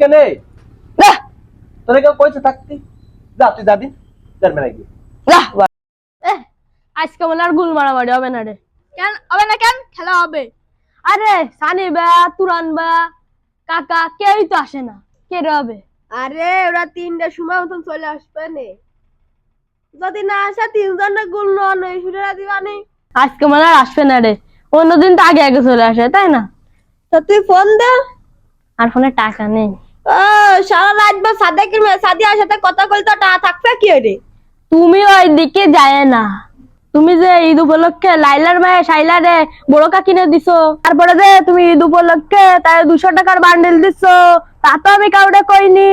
কেন? কেউ কইছে থাকতি? যা তুই যাবি যার গিয়ে। আজকে মনে আর গুল মারামারি হবে না রে। কেন হবে না কেন? খেলা হবে। আরে সানি বা তুরান বা কাকা কেউই তো আসে না। কে হবে? আরে ওরা তিনটার সময় মতন চলে আসবে নে। যদি না আসে তিনজনের গুল নয় শুনে দিবা নেই আজকে মনে আর আসবে না রে। অন্যদিন তো আগে আগে চলে আসে তাই না? তো তুই ফোন দে। আর ফোনে টাকা নেই। ও সারা রাত বা সাদেকের সাদিয়ার সাথে কথা থাকবে কি রে তুমি ওই দিকে যায় না। তুমি যে ঈদ উপলক্ষে লাইলার মায়ে বড়কা কিনে দিছো তারপরে যে তুমি ঈদ উপলক্ষে তার দুশো টাকার বান্ডেল দিছো তা তো আমি কাউকে কইনি।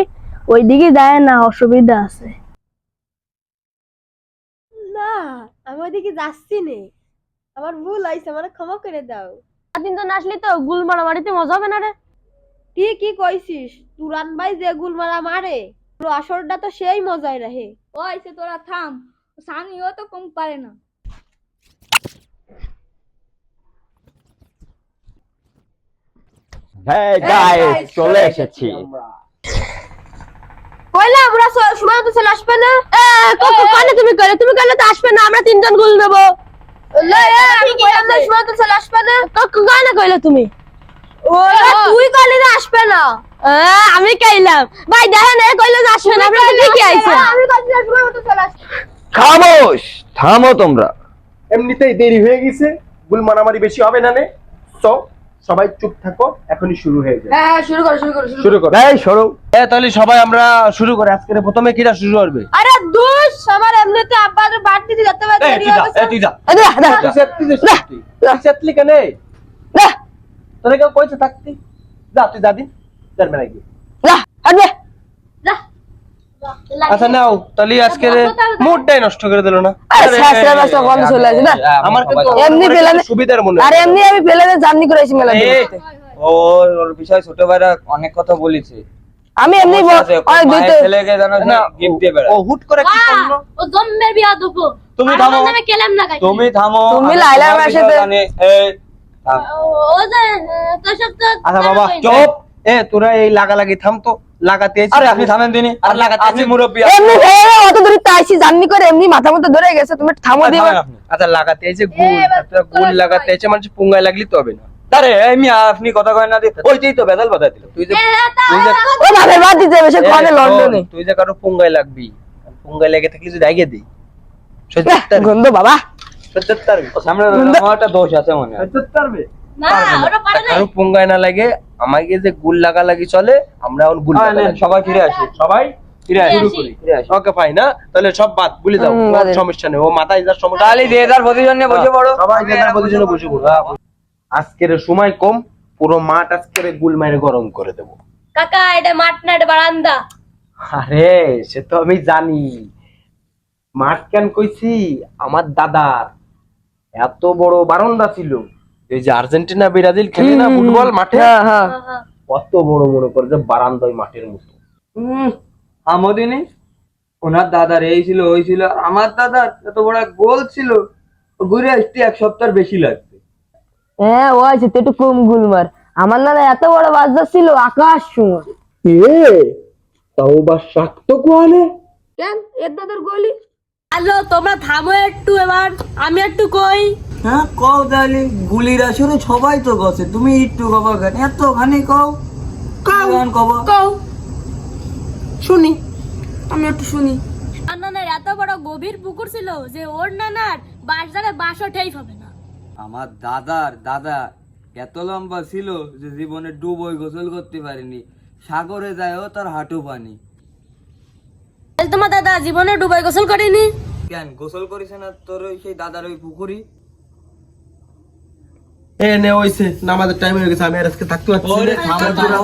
ওই দিকে যায় না অসুবিধা আছে। না আমি ওইদিকে যাচ্ছি নে। আমার ভুল হয়েছে মানে ক্ষমা করে দাও। দিন তো নাচলি তো গুল মারামারিতে মজা হবে না রে? তুই কি কইছিস? তুরান ভাই যে গুল মারা মারে পুরো আসরটা তো সেই মজায় রহে ওই সে তোরা থাম। সানিও তো কম পারে না। হ্যাঁ গাইস চলে এসেছি। কইলা আমরা স- সময় মতো চলে আসবে না কানে তুমি কইলে তুমি কইলে তো আসবে না আমরা তিনজন গুল দেবো তুমি? তুই কইলি না আসবে না। আমি কইলাম। ভাই দেখেন এ কইলে যে আসবে না। ঠিকই আইছে আমি কইছিলাম সময় মতো চলে আসবে। খামোশ থামো তোমরা। এমনিতেই দেরি হয়ে গেছে। গুল মারামারি বেশি হবে না নে। তো সবাই চুপ থাকো এখনই শুরু হয়ে যায়। হ্যাঁ শুরু করো শুরু করো শুরু করো। এই সরো। এ তাহলে সবাই আমরা শুরু করে। আজকে প্রথমে কিরা শুরু করবে? আরে দুষ আমার এমনিতে আব্বার বাড়তি যেতে পারে এই তুই যা এই তুই যা। এ দে, দে, তুই সেটলি সেটলি সেটলি কেন? দে, তোরে কেউ কইছে থাকতি? যা তুই যাবি যার মেলা গিয়ে। যা, আচ্ছা নাও তাহলে আজকে মুডটাই নষ্ট করে দিল না। আমার কিন্তু এমনি সুবিধার মনে আর এমনি আমি প্লেনে জার্নি করেছি মেলা। ও ওর বিষয় ছোট ভাইরা অনেক কথা বলেছে। আমি এমনি অনেক মায়ের ছেলেকে গিফট দিয়ে ও হুট করে কি করল ও জম্মের বিয়া দেবো। তুমি থামো। কেলাম না গাই তুমি থামো। তুমি লাইলার জানি। এই, থাম। ও যে তোর সাথে আচ্ছা বাবা চুপ। এ তোরা এই লাগালাগি থাম তো। লাগাতে? আরে আপনি থামেন দিনি। আর লাগাতে আপনি? মুরব্বী এমনি অত দূর আইসি জার্নি করে এমনি মাথা মতো ধরে গেছে তুমি থামো আর দিবে। আচ্ছা লাগাতে এসে গুল গুল লাগাতে এসে মানুষ পুঙ্গায় লাগলি তো হবে না। আরে এই আপনি কথা কয় না ওইটাই তো বেদাল বাধা দিল। তুই যে ও বাপের বাদ দিতে হবে সে কোনে লন্ডনে। তুই যে কারও পুঙ্গায় লাগবি পুঙ্গায় লেগে থাকলে যদি আগে দিই সহ্য করতে পারবি? গন্ধ বাবা। সহ্য করতে পারবি? ও সামনে আমার একটা দোষ আছে মনে হয়। সহ্য করতে পারবি? না। ওটা পারে না কারও পুঙ্গায় না লাগে আমাকে যে গুল লাগা লাগি চলে আমরা এখন গুল হ্যাঁ। সবাই ফিরে আসি সবাই ফিরে আসি। শুরু করি ওকে ফাইন না তাহলে সব বাদ ভুলে যাও হুম, ওর সমস্যা নেই। ও মাথায় যার সমস্যা তাহলে যে যার পজিশন বসে পড়ো। সবাই যে যার পজিশনে বসে পড়ো। আজকের সময় কম পুরো মাঠ আজকের গুল গরম করে দেবো। কাকা এটা মাঠ না এটা বারান্দা। আরে সে তো আমি জানি। মাঠ কেন কইছি? আমার দাদার। এত বড় বারান্দা ছিল। এই যে আর্জেন্টিনা ব্রাজিল খেলে না ফুটবল মাঠে? হ্যাঁ হ্যাঁ। কত বড় মনে করে যে বারান্দা ওই মাঠের মতো। আমদিনে ওনার দাদার এই ছিল ওই ছিল। আর আমার দাদার এত বড় গোল ছিল। ঘুরে আসতে এক সপ্তাহ বেশি লাগবে। হ্যাঁ ও আছে তো একটু কম গুলমার। আমার নানা এত বড় বাজদা ছিল আকাশ সময় এ তাও বা শাক্ত কোয়ালে? কেন? এর দাদার গলি। হ্যালো তোমরা থামো একটু এবার আমি একটু কই। হ্যাঁ কও তাহলে গুলির আসরে সবাই তো গছে তুমি একটু কবা কেন? এত খানি কও। কও কবা। কও। শুনি আমি একটু শুনি। আর নানার এত বড় গভীর পুকুর ছিল যে ওর নানার বাস ধরে বাসও ঠেই হবে না। আমার দাদার দাদা এত লম্বা ছিল যে জীবনে ডুবই গোসল করতে পারিনি। সাগরে যায়ও তার হাঁটু পানি। তোমার দাদা জীবনে ডুবাই গোসল করেনি? কেন? গোসল করিস না তোর ওই সেই দাদার ওই পুকুরি? এ নে ওইছে নামাজের টাইম হয়ে গেছে আমি আর আজকে থাকতে পারছি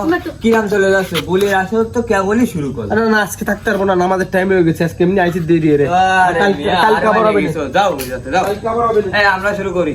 না। কিরাম চলে যাচ্ছে? গুলির আসর তো কেবলই শুরু করে। না আজকে থাকতে পারব না নামাজের টাইম হয়ে গেছে আজকে এমনি আইছি দেরি রে। মানে হবে যাও যাও, যাও। কালকে হবে এই আমরা শুরু করি।